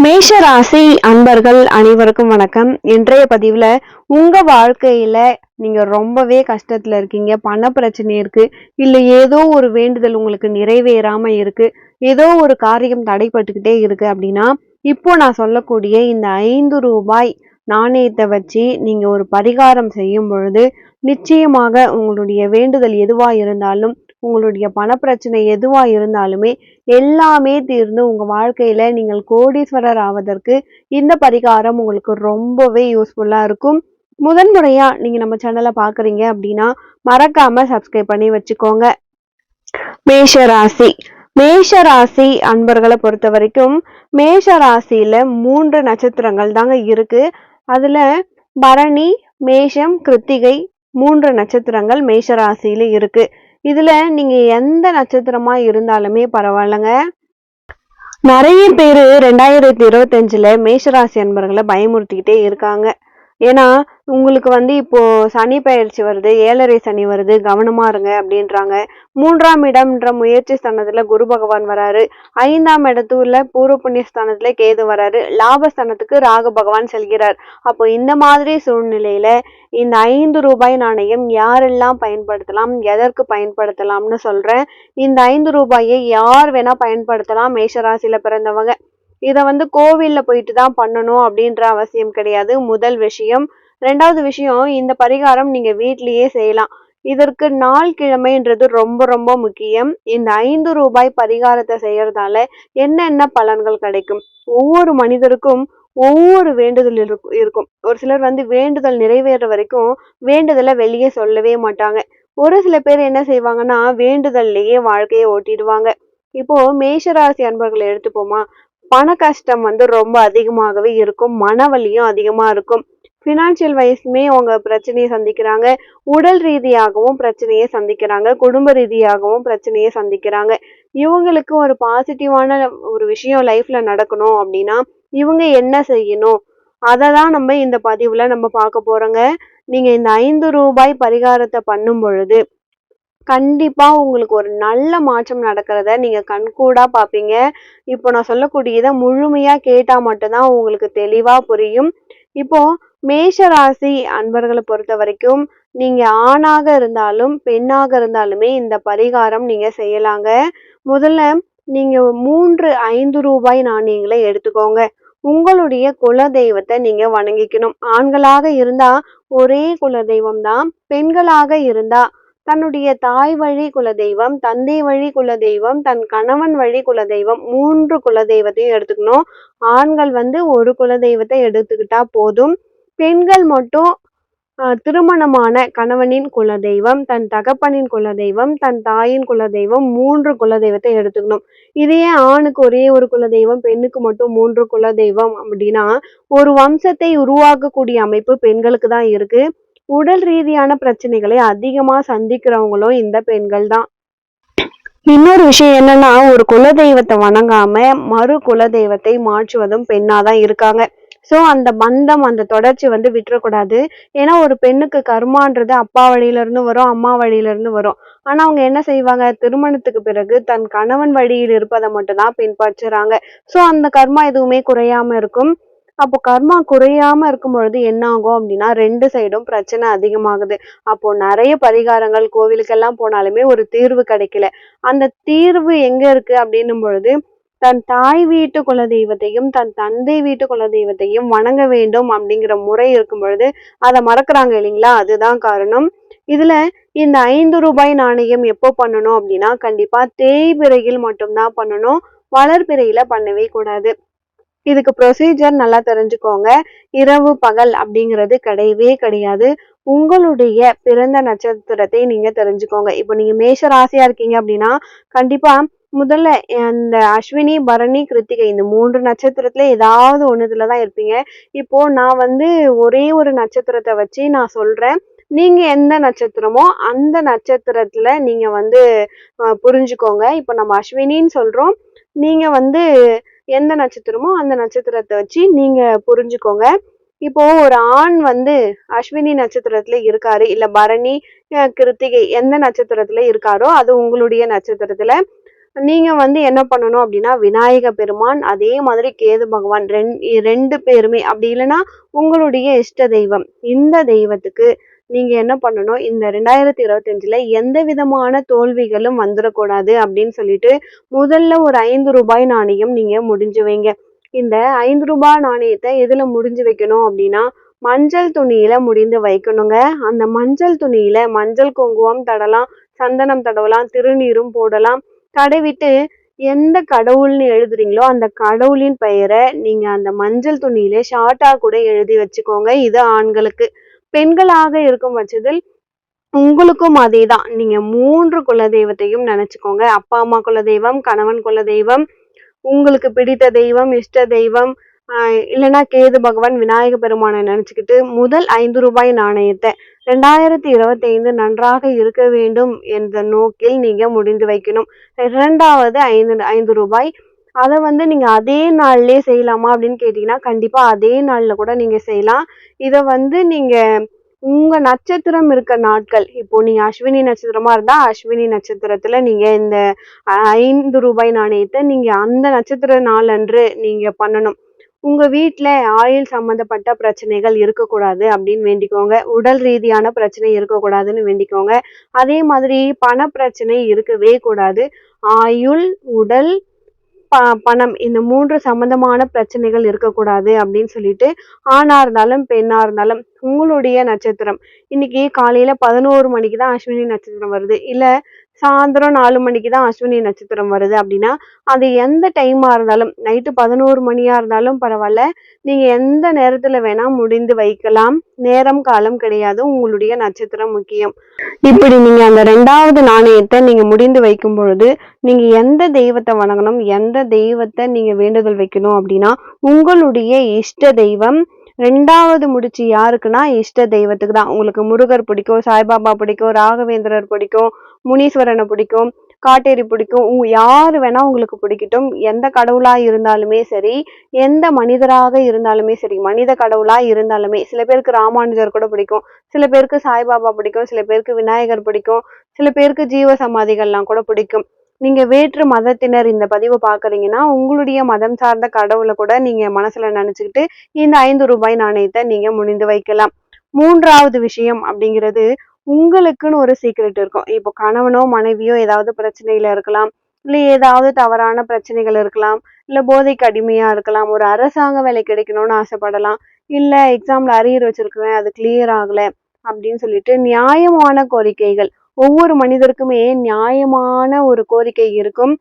மேஷ ராசி அன்பர்கள் அனைவருக்கும் வணக்கம். இன்றைய பதிவில் உங்கள் வாழ்க்கையில் நீங்கள் ரொம்பவே கஷ்டத்தில் இருக்கீங்க பண பிரச்சனை இருக்குது இல்லை ஏதோ ஒரு வேண்டுதல் உங்களுக்கு நிறைவேறாமல் இருக்குது ஏதோ ஒரு காரியம் தடைப்பட்டுக்கிட்டே இருக்குது அப்படின்னா இப்போ நான் சொல்லக்கூடிய இந்த ஐந்து ரூபாய் நாணயத்தை வச்சு நீங்கள் ஒரு பரிகாரம் செய்யும் பொழுது நிச்சயமாக உங்களுடைய வேண்டுதல் எதுவாக இருந்தாலும் உங்களுடைய பணப்பிரச்சனை எதுவாக இருந்தாலுமே எல்லாமே தீர்ந்து உங்கள் வாழ்க்கையில் நீங்கள் கோடீஸ்வரர் ஆவதற்கு இந்த பரிகாரம் உங்களுக்கு ரொம்பவே யூஸ்ஃபுல்லாக இருக்கும். முதன் நீங்கள் நம்ம சேனலை பார்க்குறீங்க அப்படின்னா மறக்காமல் சப்ஸ்கிரைப் பண்ணி வச்சுக்கோங்க. மேஷ ராசி மேஷ ராசி அன்பர்களை பொறுத்த வரைக்கும் மேஷ ராசியில மூன்று நட்சத்திரங்கள் தாங்க இருக்கு. அதுல பரணி மேஷம் கிருத்திகை மூன்று நட்சத்திரங்கள் மேஷ ராசியில இருக்கு. இதுல நீங்க எந்த நட்சத்திரமா இருந்தாலுமே பரவாயில்லைங்க. நிறைய பேரு ரெண்டாயிரத்தி இருபத்தஞ்சுல மேஷராசி அன்பர்களை பயமுறுத்திக்கிட்டே இருக்காங்க. ஏன்னா உங்களுக்கு வந்து இப்போ சனி பயிற்சி வருது ஏழரை சனி வருது கவனமா இருங்க அப்படின்றாங்க. மூன்றாம் இடம்ன்ற முயற்சி ஸ்தானத்துல குரு பகவான் வராரு. ஐந்தாம் இடத்துல பூர்வ புண்ணிய ஸ்தானத்துல கேது வராரு. லாபஸ்தானத்துக்கு ராக பகவான் செல்கிறார். அப்போ இந்த மாதிரி சூழ்நிலையில இந்த ஐந்து ரூபாய் நாணயம் யாரெல்லாம் பயன்படுத்தலாம் எதற்கு பயன்படுத்தலாம்னு சொல்றேன். இந்த ஐந்து ரூபாயை யார் வேணா பயன்படுத்தலாம் மேஷராசியில பிறந்தவங்க. இதை வந்து கோவில்ல போயிட்டு தான் பண்ணணும் அப்படின்ற அவசியம் கிடையாது. முதல் விஷயம். ரெண்டாவது விஷயம் இந்த பரிகாரம் நீங்க வீட்லேயே செய்யலாம். இதற்கு நாள் கிழமைன்றது ரொம்ப ரொம்ப முக்கியம். இந்த ஐந்து ரூபாய் பரிகாரத்தை செய்யறதால என்னென்ன பலன்கள் கிடைக்கும்? ஒவ்வொரு மனிதருக்கும் ஒவ்வொரு வேண்டுதல் இருக்கும் இருக்கும். ஒரு சிலர் வந்து வேண்டுதல் நிறைவேற வரைக்கும் வேண்டுதலை வெளியே சொல்லவே மாட்டாங்க. ஒரு சில பேர் என்ன செய்வாங்கன்னா வேண்டுதல்லையே வாழ்க்கையை ஓட்டிடுவாங்க. இப்போ மேஷராசி அன்பர்களை எடுத்துப்போமா? பண கஷ்டம் வந்து ரொம்ப அதிகமாகவே இருக்கும். மனவலியும் அதிகமாக இருக்கும். ஃபினான்ஷியல் வைஸ்மே அவங்க பிரச்சனையை சந்திக்கிறாங்க. உடல் ரீதியாகவும் பிரச்சனையை சந்திக்கிறாங்க. குடும்ப ரீதியாகவும் பிரச்சனையை சந்திக்கிறாங்க. இவங்களுக்கு ஒரு பாசிட்டிவான ஒரு விஷயம் லைஃப்ல நடக்கணும் அப்படின்னா இவங்க என்ன செய்யணும்? அதை தான் நம்ம இந்த பதிவில் நம்ம பார்க்க போகிறோங்க நீங்கள் இந்த ஐந்து ரூபாய் பரிகாரத்தை பண்ணும் பொழுது கண்டிப்பாக உங்களுக்கு ஒரு நல்ல மாற்றம் நடக்கிறத நீங்கள் கண்கூடாக பார்ப்பீங்க இப்போ நான் சொல்லக்கூடியதை முழுமையாக கேட்டால் மட்டும்தான் உங்களுக்கு தெளிவாக புரியும். இப்போ மேஷராசி அன்பர்களை பொறுத்த வரைக்கும் நீங்க ஆணாக இருந்தாலும் பெண்ணாக இருந்தாலுமே இந்த பரிகாரம் நீங்க செய்யலாங்க. முதல்ல நீங்க மூன்று ஐந்து ரூபாய் நாணயங்களை எடுத்துக்கோங்க. உங்களுடைய குல தெய்வத்தை நீங்க வணங்கிக்கணும். ஆண்களாக இருந்தா ஒரே குல தெய்வம் தான் பெண்களாக இருந்தா தன்னுடைய தாய் வழி குலதெய்வம் தந்தை வழி குலதெய்வம் தன் கணவன் வழி குலதெய்வம் மூன்று குலதெய்வத்தையும் எடுத்துக்கணும். ஆண்கள் வந்து ஒரு குலதெய்வத்தை எடுத்துக்கிட்டா போதும். பெண்கள் மட்டும் திருமணமான கணவனின் குலதெய்வம் தன் தகப்பனின் குலதெய்வம் தன் தாயின் குலதெய்வம் மூன்று குலதெய்வத்தை எடுத்துக்கணும். இதே ஆணுக்கு ஒரே ஒரு குலதெய்வம் பெண்ணுக்கு மட்டும் மூன்று குலதெய்வம் அப்படின்னா ஒரு வம்சத்தை உருவாக்கக்கூடிய அமைப்பு பெண்களுக்கு தான் இருக்கு. உடல் ரீதியான பிரச்சனைகளை அதிகமா சந்திக்கிறவங்களும் இந்த பெண்கள் தான் இன்னொரு விஷயம் என்னன்னா ஒரு குலதெய்வத்தை வணங்காம மறு குலதெய்வத்தை மாற்றுவதும் பெண்ணாதான் இருக்காங்க. ஸோ அந்த பந்தம் அந்த தொடர்ச்சி வந்து விட்டுறக்கூடாது. ஏன்னா ஒரு பெண்ணுக்கு கர்மான்றது அப்பா வழியிலேருந்து வரும் அம்மா வழியிலேருந்து வரும். ஆனால் அவங்க என்ன செய்வாங்க? திருமணத்துக்கு பிறகு தன் கணவன் வழியில் இருப்பதை மட்டும்தான் பின்பற்றுறாங்க. ஸோ அந்த கர்மா எதுவுமே குறையாம இருக்கும். அப்போ கர்மா குறையாம இருக்கும் பொழுது என்ன ஆகும் அப்படின்னா ரெண்டு சைடும் பிரச்சனை அதிகமாகுது. அப்போ நிறைய பரிகாரங்கள் கோவிலுக்கெல்லாம் போனாலுமே ஒரு தீர்வு கிடைக்கல. அந்த தீர்வு எங்க இருக்கு அப்படின்னும் பொழுது தன் தாய் வீட்டு குலதெய்வத்தையும் தன் தந்தை வீட்டு குல தெய்வத்தையும் வணங்க வேண்டும் அப்படிங்கிற முறை இருக்கும் பொழுது அதை மறக்கிறாங்க இல்லைங்களா? அதுதான் காரணம். இதுல இந்த ஐந்து ரூபாய் நாணயம் எப்போ பண்ணணும் அப்படின்னா கண்டிப்பா தேய்பிறையில் மட்டும்தான் பண்ணணும். வளர்பிறையில பண்ணவே கூடாது. இதுக்கு ப்ரொசீஜர் நல்லா தெரிஞ்சுக்கோங்க. இரவு பகல் அப்படிங்கிறது கிடையவே கிடையாது. உங்களுடைய பிறந்த நட்சத்திரத்தை நீங்க தெரிஞ்சுக்கோங்க. இப்போ நீங்க மேஷ ராசியா இருக்கீங்க அப்படின்னா கண்டிப்பா முதல்ல அந்த அஸ்வினி பரணி கிருத்திகை இந்த மூன்று நட்சத்திரத்துல ஏதாவது ஒண்ணுத்துல தான் இருப்பீங்க. இப்போ நான் வந்து ஒரே ஒரு நட்சத்திரத்தை வச்சு நான் சொல்றேன். நீங்க எந்த நட்சத்திரமோ அந்த நட்சத்திரத்துல நீங்க வந்து புரிஞ்சுக்கோங்க. இப்போ நம்ம அஸ்வினின்னு சொல்றோம். நீங்க வந்து எந்த நட்சத்திரமோ அந்த நட்சத்திரத்தை வச்சு நீங்க புரிஞ்சுக்கோங்க. இப்போ ஒரு ஆண் வந்து அஸ்வினி நட்சத்திரத்துல இருக்காரு இல்ல பரணி கிருத்திகை எந்த நட்சத்திரத்துல இருக்காரோ அது உங்களுடைய நட்சத்திரத்துல. நீங்க வந்து என்ன பண்ணணும் அப்படின்னா விநாயக பெருமான் அதே மாதிரி கேது பகவான் ரெண் ரெண்டு பேருமே. அப்படி இல்லைன்னா உங்களுடைய இஷ்ட தெய்வம். இந்த தெய்வத்துக்கு நீங்க என்ன பண்ணணும்? இந்த ரெண்டாயிரத்தி இருபத்தஞ்சுல எந்த விதமான தோல்விகளும் வந்துடக்கூடாது அப்படின்னு சொல்லிட்டு முதல்ல ஒரு ஐந்து ரூபாய் நாணயம் நீங்க முடிஞ்சு வைங்க. இந்த ஐந்து ரூபாய் நாணயத்தை எதுல முடிஞ்சு வைக்கணும் அப்படின்னா மஞ்சள் துணியில முடிந்து வைக்கணுங்க. அந்த மஞ்சள் துணியில மஞ்சள் குங்குமம் தடலாம் சந்தனம் தடவலாம் திருநீரும் போடலாம். தடவிட்டு எந்த கடவுள்னு எழுதுறீங்களோ அந்த கடவுளின் பெயரை நீங்க அந்த மஞ்சள் துணியில ஷார்ட்டா கூட எழுதி வச்சுக்கோங்க. இது ஆண்களுக்கு. பெண்களாக இருக்கும் பட்சத்தில் உங்களுக்கும் அதே தான் நீங்க மூன்று குலதெய்வத்தையும் நினைச்சுக்கோங்க. அப்பா அம்மா குலதெய்வம் கணவன் குலதெய்வம் உங்களுக்கு பிடித்த தெய்வம் இஷ்ட தெய்வம் இல்லைன்னா கேது பகவான் விநாயக பெருமானை நினச்சிக்கிட்டு முதல் ஐந்து ரூபாய் நாணயத்தை ரெண்டாயிரத்தி இருபத்தி ஐந்து நன்றாக இருக்க வேண்டும் என்ற நோக்கில் நீங்கள் முடிந்து வைக்கணும். இரண்டாவது ஐந்து ஐந்து ரூபாய் அதை வந்து நீங்கள் அதே நாள்லேயே செய்யலாமா அப்படின்னு கேட்டிங்கன்னா கண்டிப்பாக அதே நாளில் கூட நீங்கள் செய்யலாம். இதை வந்து நீங்கள் உங்கள் நட்சத்திரம் இருக்க நாட்கள் இப்போ நீங்கள் அஸ்வினி நட்சத்திரமாக இருந்தால் அஸ்வினி நட்சத்திரத்தில் நீங்கள் இந்த ஐந்து ரூபாய் நாணயத்தை நீங்கள் அந்த நட்சத்திர நாளன்று நீங்கள் பண்ணணும். உங்க வீட்டில் ஆயுள் சம்மந்தப்பட்ட பிரச்சனைகள் இருக்கக்கூடாது அப்படின்னு வேண்டிக்கோங்க. உடல் ரீதியான பிரச்சனை இருக்கக்கூடாதுன்னு வேண்டிக்கோங்க. அதே மாதிரி பண பிரச்சனை இருக்கவே கூடாது. ஆயுள் உடல் ப பணம் இந்த மூன்று சம்பந்தமான பிரச்சனைகள் இருக்கக்கூடாது அப்படின்னு சொல்லிட்டு ஆணா இருந்தாலும் பெண்ணா இருந்தாலும் உங்களுடைய நட்சத்திரம். இன்னைக்கு காலையில பதினோரு மணிக்கு தான் அஸ்வினி நட்சத்திரம் வருது. இல்ல சாயந்தரம் நாலு மணிக்கு தான் அஸ்வினி நட்சத்திரம் வருது அப்படின்னா அது எந்த டைமாக இருந்தாலும் நைட்டு பதினோரு மணியாக இருந்தாலும் பரவாயில்ல. நீங்கள் எந்த நேரத்தில் வேணால் முடிந்து வைக்கலாம். நேரம் காலம் கிடையாது உங்களுடைய நட்சத்திரம் முக்கியம். இப்படி நீங்கள் அந்த ரெண்டாவது நாணயத்தை நீங்கள் முடிந்து வைக்கும் பொழுது நீங்கள் எந்த தெய்வத்தை வணங்கணும் எந்த தெய்வத்தை நீங்கள் வேண்டுதல் வைக்கணும் அப்படின்னா உங்களுடைய இஷ்ட தெய்வம் ரெண்டாவது முடிச்சு யாருக்குன்னா இஷ்ட தெய்வத்துக்கு தான். உங்களுக்கு முருகர் பிடிக்கும் சாய்பாபா பிடிக்கும் ராகவேந்திரர் பிடிக்கும் முனீஸ்வரனை பிடிக்கும் காட்டேரி பிடிக்கும் யார் வேணா உங்களுக்கு பிடிக்கட்டும். எந்த கடவுளா இருந்தாலுமே சரி எந்த மனிதராக இருந்தாலுமே சரி மனித கடவுளா இருந்தாலுமே சில பேருக்கு ராமானுஜர் கூட பிடிக்கும் சில பேருக்கு சாய்பாபா பிடிக்கும் சில பேருக்கு விநாயகர் பிடிக்கும் சில பேருக்கு ஜீவ சமாதிகள்லாம் கூட பிடிக்கும். நீங்க வேற்று மதத்தினர் இந்த பதிவை பாக்குறீங்கன்னா உங்களுடைய மதம் சார்ந்த கடவுளை கூட நீங்க மனசுல நினைச்சுக்கிட்டு இந்த ஐந்து ரூபாய் நாணயத்தை நீங்க முடிந்து வைக்கலாம். மூன்றாவது விஷயம் அப்படிங்கிறது உங்களுக்குன்னு ஒரு சீக்ரெட் இருக்கும். இப்போ கணவனோ மனைவியோ ஏதாவது பிரச்சனையில இருக்கலாம். இல்லை ஏதாவது தவறான பிரச்சனைகள் இருக்கலாம். இல்லை போதைக்கு அடிமையாக இருக்கலாம். ஒரு அரசாங்க வேலை கிடைக்கணும்னு ஆசைப்படலாம். இல்லை எக்ஸாமில் அரியர் வச்சுருக்குவேன் அது கிளியர் ஆகலை அப்படின்னு சொல்லிட்டு நியாயமான கோரிக்கைகள் ஒவ்வொரு மனிதருக்குமே நியாயமான ஒரு கோரிக்கை இருக்கும்.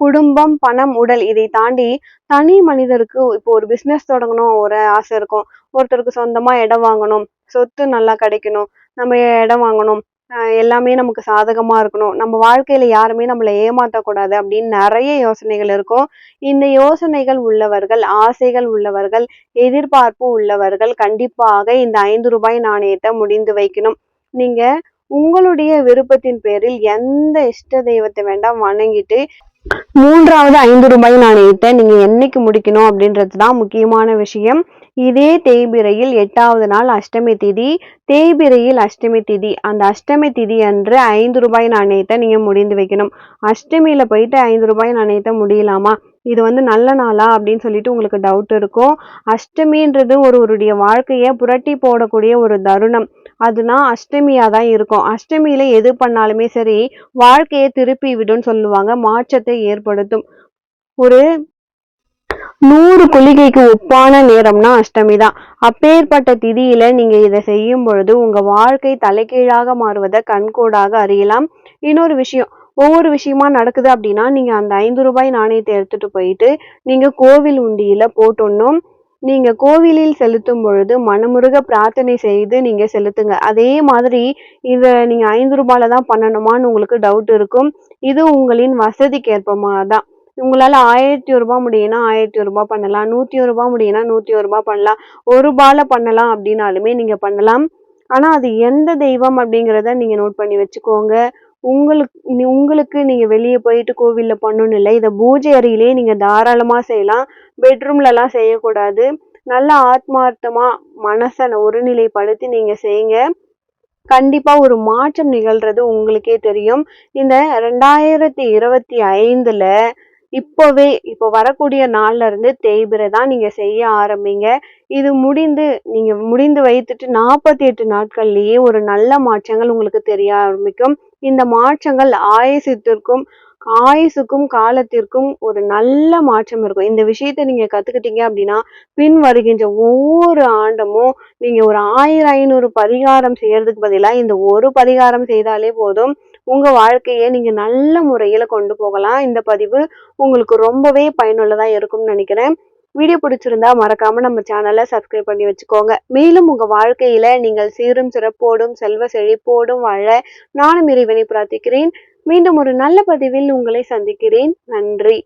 குடும்பம் பணம் உடல் இதை தாண்டி தனி மனிதருக்கு இப்போ ஒரு பிசினஸ் தொடங்கணும் ஒரு ஆசை இருக்கும். ஒருத்தருக்கு சொந்தமா இடம் வாங்கணும் சொத்து நல்லா கிடைக்கணும் நம்ம இடம் வாங்கணும் ஆஹ் எல்லாமே நமக்கு சாதகமா இருக்கணும். நம்ம வாழ்க்கையில யாருமே நம்மளை ஏமாற்றக்கூடாது அப்படின்னு நிறைய யோசனைகள் இருக்கும். இந்த யோசனைகள் உள்ளவர்கள் ஆசைகள் உள்ளவர்கள் எதிர்பார்ப்பு உள்ளவர்கள் கண்டிப்பாக இந்த ஐந்து ரூபாய் நாணயத்தை முடிந்து வைக்கணும். நீங்க உங்களுடைய விருப்பத்தின் பேரில் எந்த இஷ்ட தெய்வத்தை வேண்டாம் வணங்கிட்டு மூன்றாவது ஐந்து ரூபாய் நாணயத்தை நீங்க என்னைக்கு முடிக்கணும் அப்படின்றது தான் முக்கியமான விஷயம். இதே தேய்பிரையில் எட்டாவது நாள் அஷ்டமி திதி. தேய்பிரையில் அஷ்டமி திதி. அந்த அஷ்டமி திதி அன்று ஐந்து ரூபாய் நாணயத்தை நீங்க முடிந்து வைக்கணும். அஷ்டமியில போயிட்டு ஐந்து ரூபாய் நாணயத்தை முடியலாமா? இது வந்து நல்ல நாளா அப்படின்னு சொல்லிட்டு உங்களுக்கு டவுட் இருக்கும். அஷ்டமின்றது ஒருவருடைய வாழ்க்கையை புரட்டி போடக்கூடிய ஒரு தருணம். அதுனா அஷ்டமியாக தான் இருக்கும். அஷ்டமியில் எது பண்ணாலுமே சரி வாழ்க்கையை திருப்பி விடும்னு சொல்லுவாங்க. மாற்றத்தை ஏற்படுத்தும். ஒரு நூறு குளிகைக்கு ஒப்பான நேரம்னா அஷ்டமி தான். அப்பேற்பட்ட திதியில நீங்க இதை செய்யும் பொழுது உங்க வாழ்க்கை தலைகீழாக மாறுவதை கண்கூடாக அறியலாம். இன்னொரு விஷயம் ஒவ்வொரு விஷயமா நடக்குது அப்படின்னா நீங்க அந்த ஐந்து ரூபாய் நாணயத்தை எடுத்துட்டு போயிட்டு நீங்க கோவில் உண்டியில போட்டுடணும் நீங்க கோவிலில் செலுத்தும் பொழுது மனமுருக பிரார்த்தனை செய்து நீங்க செலுத்துங்க. அதே மாதிரி இதை நீங்க ஐந்து ரூபாயில தான் பண்ணணுமான்னு உங்களுக்கு டவுட் இருக்கும். இது உங்களின் வசதிக்கு ஏற்பமாக தான் உங்களால் ஆயிரத்தி ஒரு ரூபாய் முடியும்னா ஆயிரத்தி ஒரு ரூபாய் பண்ணலாம். நூற்றி ஒரு ரூபாய் முடியும்னா நூற்றி ஒரு ரூபாய் பண்ணலாம். ஒரு ரூபாயில பண்ணலாம் அப்படின்னாலுமே நீங்கள் பண்ணலாம். ஆனால் அது எந்த தெய்வம் அப்படிங்கிறத நீங்கள் நோட் பண்ணி வச்சுக்கோங்க. உங்களுக்கு உங்களுக்கு நீங்க வெளியே போயிட்டு கோவில்ல பண்ணணும் இல்லை. இதை பூஜை அறையிலேயே நீங்க தாராளமா செய்யலாம். பெட்ரூம்லலாம் செய்யக்கூடாது. நல்ல ஆத்மார்த்தமா மனசை ஒருநிலைப்படுத்தி நீங்க செய்யுங்க. கண்டிப்பா ஒரு மாற்றம் நிகழ்றது உங்களுக்கே தெரியும். இந்த ரெண்டாயிரத்தி இருபத்தி ஐந்துல இப்போவே இப்போ வரக்கூடிய நாள்ல இருந்து தேய்பிரை தான் நீங்க செய்ய ஆரம்பிங்க. இது முடிந்து நீங்க முடிந்து வைத்துட்டு நாற்பத்தி எட்டு நாட்கள்லேயே ஒரு நல்ல மாற்றங்கள் உங்களுக்கு தெரிய ஆரம்பிக்கும். இந்த மாற்றங்கள் ஆயுசத்திற்கும் ஆயுசுக்கும் காலத்திற்கும் ஒரு நல்ல மாற்றம் இருக்கும். இந்த விஷயத்த நீங்க கத்துக்கிட்டீங்க அப்படின்னா பின் வருகின்ற ஒவ்வொரு ஆண்டமும் நீங்க ஒரு ஆயிரம் ஐநூறு பரிகாரம் செய்யறதுக்கு பதிலாக இந்த ஒரு பரிகாரம் செய்தாலே போதும். உங்க வாழ்க்கையை நீங்க நல்ல முறையில கொண்டு போகலாம். இந்த பதிவு உங்களுக்கு ரொம்பவே பயனுள்ளதா இருக்கும்னு நினைக்கிறேன். வீடியோ பிடிச்சிருந்தா மறக்காம நம்ம சேனலை சப்ஸ்கிரைப் பண்ணி வச்சுக்கோங்க. மேலும் உங்க வாழ்க்கையில நீங்கள் சீரும் சிறப்போடும் செல்வ செழிப்போடும் வாழ நானும் இறைவனை பிரார்த்திக்கிறேன். மீண்டும் ஒரு நல்ல பதிவில் உங்களை சந்திக்கிறேன். நன்றி.